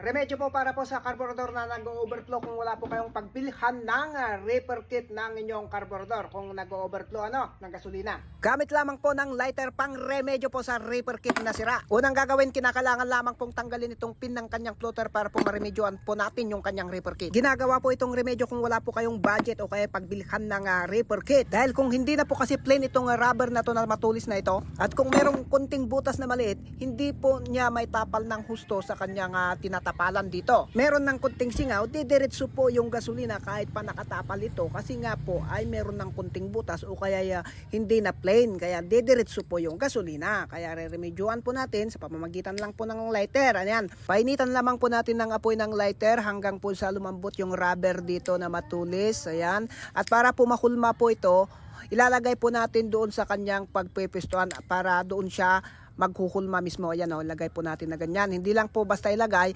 Remedyo po para po sa carburetor na nag-overflow kung wala po kayong pagbilhan ng ah, repair kit ng inyong carburetor kung nag-overflow ano, ng gasolina. Gamit lamang po ng lighter pang remedyo po sa repair kit na sira. Unang gagawin, kinakailangan lamang pong tanggalin itong pin ng kanyang floater para po maremedyoan po natin yung kanyang repair kit. Ginagawa po itong remedyo kung wala po kayong budget o kaya pagbilhan ng ah, repair kit. Dahil kung hindi na po kasi plain itong ah, rubber na to na matulis na ito at kung merong konting butas na maliit, hindi po niya may tapal ng husto sa kanyang ah, tinatapalan dito. Meron ng konting singaw, didiretso po yung gasolina kahit pa nakatapal ito kasi nga po ay meron ng konting butas o kaya ah, hindi na plain kaya didiretso po yung gasolina. Kaya re-remedyoan po natin sa pamamagitan lang po ng lighter. Ayan, painitan lamang po natin ng apoy ng lighter hanggang po sa lumambot yung rubber dito na matulis. Ayan, at para po mahulma po ito, ilalagay po natin doon sa kanyang pagpepestuhan para doon siya maghuhulma mismo. Ayan o, ilagay po natin na ganyan. Hindi lang po basta ilagay,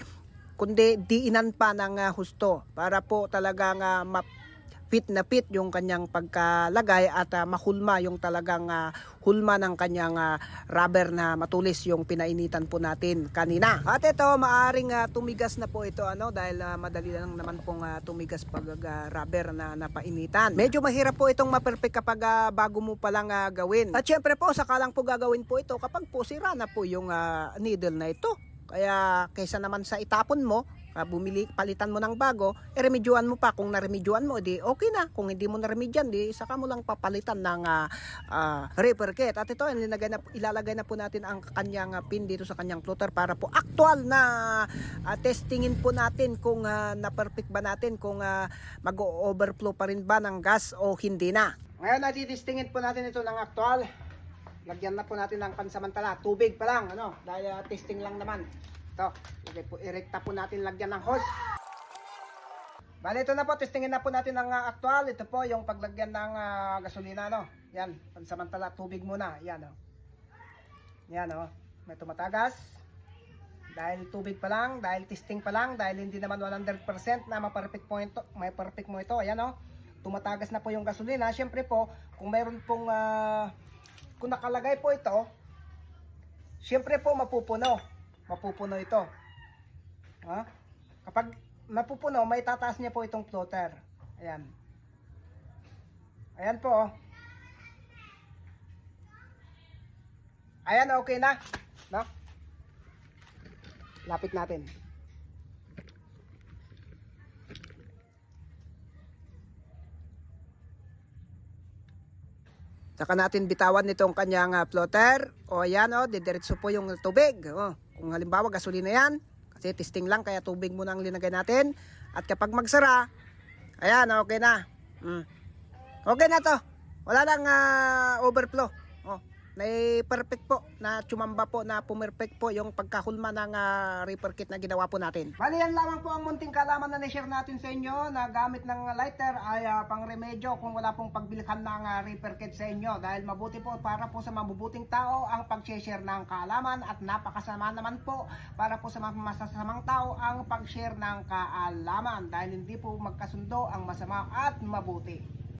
kundi diinan pa ng ah, husto para po talagang uh, fit na fit yung kanyang pagkalagay at ah, mahulma yung talagang ah, hulma ng kanyang ah, rubber na matulis yung pinainitan po natin kanina. At ito maaring ah, tumigas na po ito ano dahil ah, madali lang naman pong ah, tumigas pag ah, rubber na napainitan. Medyo mahirap po itong ma-perfect kapag ah, bago mo pa lang ah, gawin. At syempre po saka lang po gagawin po ito kapag po sira na po yung ah, needle na ito. Kaya kaysa naman sa itapon mo, ah, bumili, palitan mo ng bago, eh remedyoan mo pa. Kung naremedyoan mo, di okay na. Kung hindi mo naremedyan, di saka mo lang papalitan ng ah, ah, repair kit. At ito, ilalagay na, ilalagay na po natin ang kanyang ah, pin dito sa kanyang floater para po actual na ah, testingin po natin kung ah, na-perfect ba natin, kung ah, mag-overflow pa rin ba ng gas o hindi na. Ngayon, natitestingin po natin ito ng actual. Lagyan na po natin ng pansamantala. Tubig pa lang, ano, dahil ah, testing lang naman. Ito, lagay po, natin lagyan ng hose. Bale, ito na po, testingin na po natin ang ah, actual. Ito po yung paglagyan ng ah, gasolina, no. Yan, pansamantala, tubig muna. Yan, oh. Yan, oh. May tumatagas. Dahil tubig pa lang, dahil testing pa lang, dahil hindi naman 100% na ma-perfect po ito, may perfect mo ito. Ayan, oh. Tumatagas na po yung gasolina. Siyempre po, kung mayroon pong ah, kung nakalagay po ito, siyempre po mapupuno. Mapupuno ito. Ha? Kapag mapupuno, may tataas niya po itong floater. Ayan. Ayan po. oh. Ayan, okay na. No? Lapit natin. Saka natin bitawan nitong kanyang ah, floater. O ayan o, didiretso po yung tubig. O, kung halimbawa gasolina yan, kasi testing lang kaya tubig muna ang linagay natin. At kapag magsara, ayan okay na. Mm. Okay na to. Wala lang ah, overflow. O, may perfect po na tsumamba po na pumerfect po yung pagkahulma ng ah, reaper kit na ginawa po natin. Bali yan lamang po ang munting kalaman na na-share natin sa inyo na gamit ng lighter ay ah, pang remedyo kung wala pong pagbilhan ng ah, reaper kit sa inyo dahil mabuti po para po sa mabubuting tao ang pag-share ng kaalaman at napakasama naman po para po sa mga masasamang tao ang pag-share ng kaalaman dahil hindi po magkasundo ang masama at mabuti.